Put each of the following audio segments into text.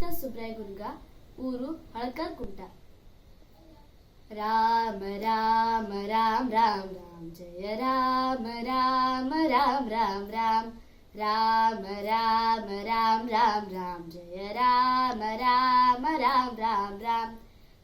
గీత సుబ్రాయ్ గురుగా ఊరు హళకర్కుంట రామ రామ రామ రామ రామ జయ రామ రామ రామ రామ రామ రామ రామ రామ రామ రామ జయ రామ రామ రామ రామ రామ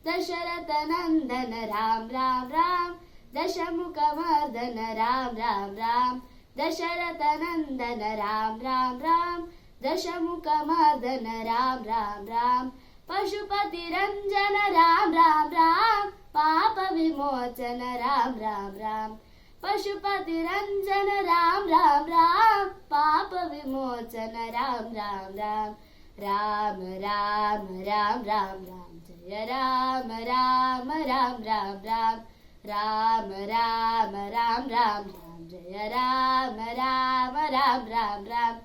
దశరథ నందన రామ రామ రామ దశముఖమర్దన రామ రామ రామ దశరథ నందన రామ రామ రామ दशमुखमर्दन राम राम राम पशुपतिरञ्जन राम राम राम पापविमोचन राम राम राम पशुपतिरञ्जन राम राम राम पापविमोचन राम राम राम राम राम राम राम राम जय राम राम राम राम राम राम राम राम राम राम जय राम राम राम राम राम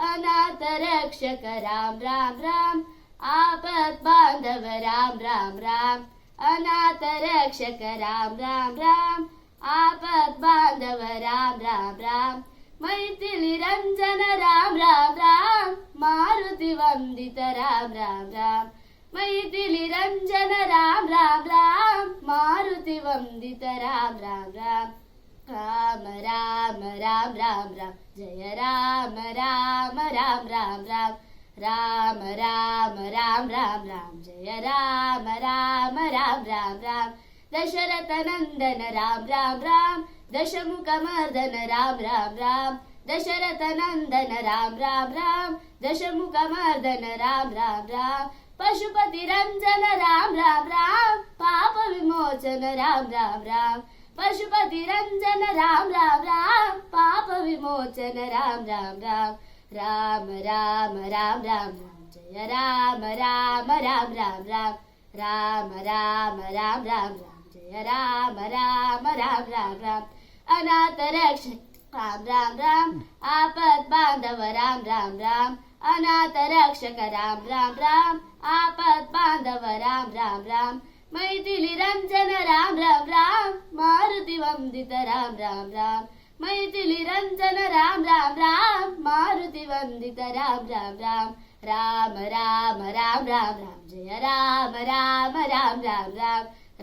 अनाथ रक्षक राम राम राम. आपत बांधव राम राम राम. अनाथ रक्षक राम राम राम. आपत बांधव राम राम राम. मैथिली रंजन राम राम राम. मारुती वंदित राम राम राम. मैथिली रंजन राम राम राम. मारुती वंदित राम राम राम. రామ రామ రామ రామ రామ జయ రామ రామ రామ రామ రామ రామ రామ రామ రామ రామ జయ రామ రామ రామ రామ రామ దశరథ నందన రామ రామ రామ దశముఖ మర్దన రామ రామ రామ దశరథ నందన రామ రామ రామ దశముఖ మర్దన రామ రామ రామ పశుపతి రంజన రామ రామ రామ పాప విమోచన రామ రామ రామ पशुपतिरञ्जन राम राम राम पापविमोचन राम राम राम राम राम राम राम जय राम राम राम राम राम राम राम राम राम राम जय राम राम राम राम राम अनाथरक्ष राम राम राम आपद बान्धव राम राम राम अनाथरक्षक राम राम राम आपद बान्धव राम राम राम मैथिलिली रञ्जन राम राम राम। मरुतिवन्दत राम राम राम। मैथिली रञ्जन राम राम राम। मरुतिवन्दत राम राम राम। राम राम राम राम राम। जय राम राम राम राम राम।